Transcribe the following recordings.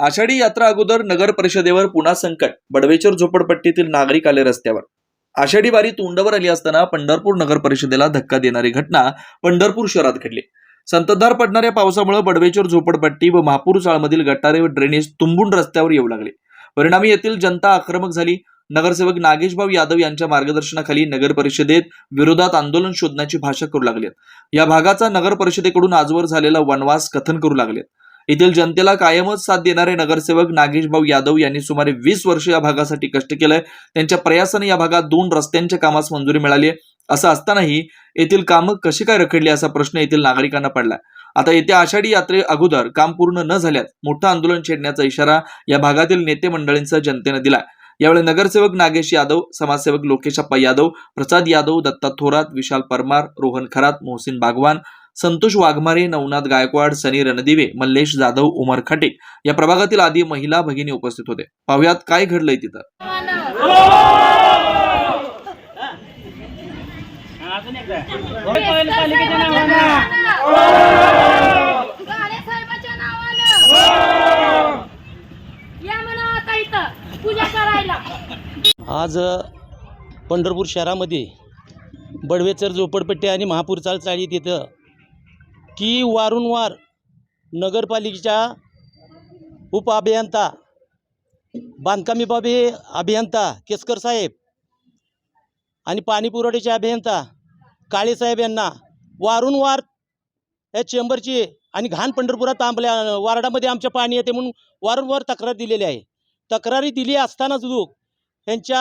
आषाढी यात्रा अगोदर नगर परिषदेवर पुन्हा संकट बडवेश्वर झोपडपट्टीतील नागरिक आले रस्त्यावर. आषाढी वारी तोंडावर आली असताना पंढरपूर नगर परिषदेला धक्का देणारी घटना पंढरपूर शहरात घडली. संततधार पडणाऱ्या पावसामुळे बडवेश्वर झोपडपट्टी व महापूर चाळमधील गटारे व ड्रेनेज तुंबून रस्त्यावर येऊ लागले. परिणामी येथील जनता आक्रमक झाली. नगरसेवक नागेशभाऊ यादव यांच्या मार्गदर्शनाखाली नगर परिषदेत विरोधात आंदोलन शोधण्याची भाषा करू लागलेत. या भागाचा नगर परिषदेकडून आजवर झालेला वनवास कथन करू लागलेत. येथील जनतेला कायमच साथ देणारे नगरसेवक नागेशभाऊ यादव यांनी सुमारे वीस वर्ष या भागासाठी कष्ट केलंय. त्यांच्या प्रयासाने या भागात दोन रस्त्यांच्या कामास मंजुरी मिळाली आहे. असं असतानाही येथील कामं कशी काय रखडली असा प्रश्न येथील नागरिकांना पडलाय. आता येत्या आषाढी यात्रे अगोदर काम पूर्ण न झाल्यास मोठं आंदोलन छेडण्याचा इशारा या भागातील नेते मंडळींसह जनतेनं दिलाय. यावेळी नगरसेवक नागेश यादव समाजसेवक लोकेशप्पा यादव प्रसाद यादव दत्ता थोरात विशाल परमार रोहन खरात मोहसिन बागवान संतोष वाघमारे नवनाथ गायकवाड सनी रणदिवे मल्लेश जाधव उमर खटे या प्रभागातील आदी महिला भगिनी उपस्थित होते. पाहुयात काय घडलंय तिथं. साहेबाच्या नावानं या म्हणा आता इथं पूजा करायला आज पंढरपूर शहरामध्ये बडवेचर झोपडपट्टी आणि महापूर चाळ चाळीत की वारंवार नगरपालिकेच्या उपअभियंता बांधकाम विभागे अभियंता केसकर साहेब आणि पाणी पुरवठ्याचे अभियंता काळेसाहेब यांना वारंवार या चेंबरची आणि घाण पंढरपुरात तांबल्या वार्डामध्ये आमच्या पाणी येते म्हणून वारंवार तक्रार दिलेली आहे. तक्रारी दिली असतानाच सुद्धा ह्यांच्या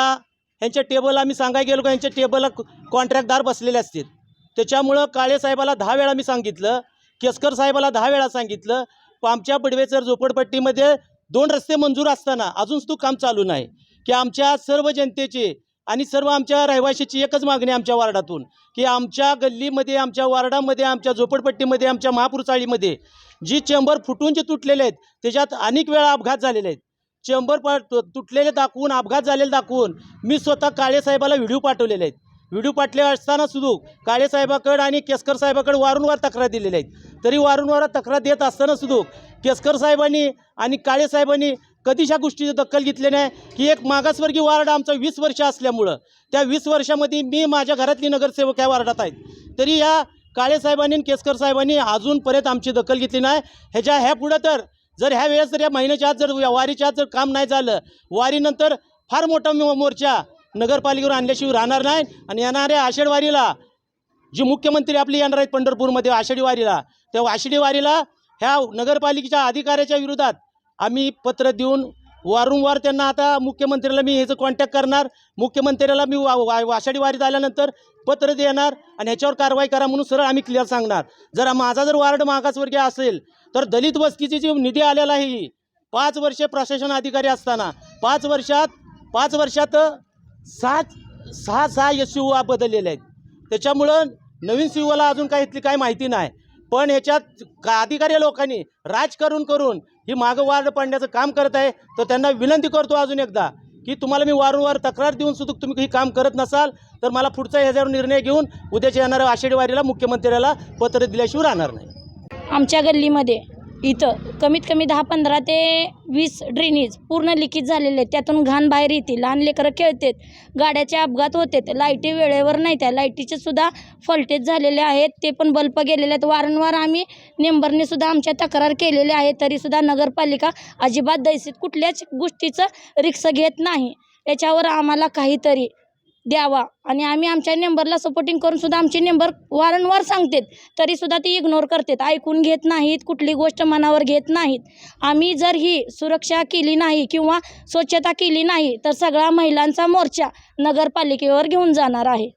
ह्यांच्या टेबल आम्ही सांगायला गेलो का ह्यांच्या टेबलला कॉन्ट्रॅक्टदार बसलेले असतील. त्याच्यामुळं काळेसाहेबाला दहा वेळा मी सांगितलं केसकर साहेबाला दहा वेळा सांगितलं आमच्या बडवेचर झोपडपट्टीमध्ये दोन रस्ते मंजूर असताना अजून तो काम चालू नाही. की आमच्या सर्व जनतेचे आणि सर्व आमच्या रहिवाशीची एकच मागणी आमच्या वार्डातून की आमच्या गल्लीमध्ये आमच्या वार्डामध्ये आमच्या झोपडपट्टीमध्ये आमच्या महापुरचाळीमध्ये जी चेंबर फुटून जे तुटलेले आहेत त्याच्यात अनेक वेळा अपघात झालेले आहेत. चेंबर पा तुटलेले दाखवून अपघात झालेले दाखवून मी स्वतः काळेसाहेबाला व्हिडिओ पाठवलेले आहेत. व्हिडिओ पाठले असताना सुद्धा काळेसाहेबाकडं आणि केसकर साहेबाकडे वारंवार तक्रार दिलेल्या आहेत. तरी वारंवार तक्रार देत असताना सुद्धा केसकर साहेबांनी आणि काळेसाहेबांनी कधीच ह्या गोष्टीची दखल घेतली नाही. की एक मागासवर्गीय वार्ड आमचा वीस वर्ष असल्यामुळं त्या वीस वर्षामध्ये मी माझ्या घरातली नगरसेवक ह्या वार्डात आहेत. तरी या काळेसाहेबांनी आणि केसकर साहेबांनी अजूनपर्यंत आमची दखल घेतली नाही. ह्याच्या ह्या पुढं तर जर ह्या वेळेस जर या महिन्याच्या आत जर वारीच्या आत जर काम नाही झालं वारीनंतर फार मोठा मोर्चा नगरपालिकेवर आणल्याशिवाय राहणार नाही. आणि येणाऱ्या आषाढवारीला जी मुख्यमंत्री आपली येणार आहेत पंढरपूरमध्ये आषाढी वारीला त्या आषाढी वारीला ह्या नगरपालिकेच्या अधिकाऱ्याच्या विरोधात आम्ही पत्र देऊन वारंवार त्यांना आता मुख्यमंत्र्याला मी ह्याचं कॉन्टॅक्ट करणार. मुख्यमंत्र्याला मी वा वा- आषाढी वारीत आल्यानंतर पत्र देणार आणि ह्याच्यावर कारवाई करा म्हणून सरळ आम्ही क्लिअर सांगणार. जर माझा जर वार्ड मागासवर्गीय असेल तर दलित वस्तीची जी निधी आलेला आहे ही पाच वर्षे प्रशासन अधिकारी असताना पाच वर्षात पाच वर्षात सात सहा सहा एस सी बदललेले आहेत. त्याच्यामुळं नवीन सी अजून काही इथली काही माहिती नाही. पण ह्याच्यात का अधिकारी लोकांनी राजकारण करून ही मागं वाढ पाडण्याचं काम करत आहे. तर त्यांना विनंती करतो अजून एकदा की तुम्हाला मी वारंवार तक्रार देऊन सुद्धा तुम्ही ही काम करत नसाल तर मला पुढचा ह्याच्यावर निर्णय घेऊन उद्याच्या येणाऱ्या आषाढी वारीला मुख्यमंत्र्याला पत्र दिल्याशिवाय राहणार नाही. आमच्या गल्लीमध्ये इथं. कमीत कमी दहा पंधरा ते वीस ड्रेनेज पूर्ण लिकेज झालेले आहेत. त्यातून घाण बाहेर येते लहान लेकरं खेळतात गाड्याचे अपघात होतात लाईटी वेळेवर नाही त्या लाईटीचे सुद्धा फॉल्टेज झालेले आहेत. ते पण बल्ब गेलेले आहेत. वारंवार आम्ही नेंबरने सुद्धा आमच्या तक्रार केलेल्या आहे तरीसुद्धा नगरपालिका अजिबात दैसित कुठल्याच गोष्टीचं रिक्स घेत नाही. याच्यावर आम्हाला काहीतरी द्यावा. आणि आम्ही आमच्या नंबरला सपोर्टिंग करून सुद्धा आमचे नंबर वारंवार सांगतात. तरीसुद्धा ती इग्नोर करतात. ऐकून घेत नाहीत कुठली गोष्ट मनावर घेत नाहीत. आम्ही जर ही सुरक्षा केली नाही किंवा स्वच्छता केली नाही तर सगळा महिलांचा मोर्चा नगरपालिकेवर घेऊन जाणार आहे.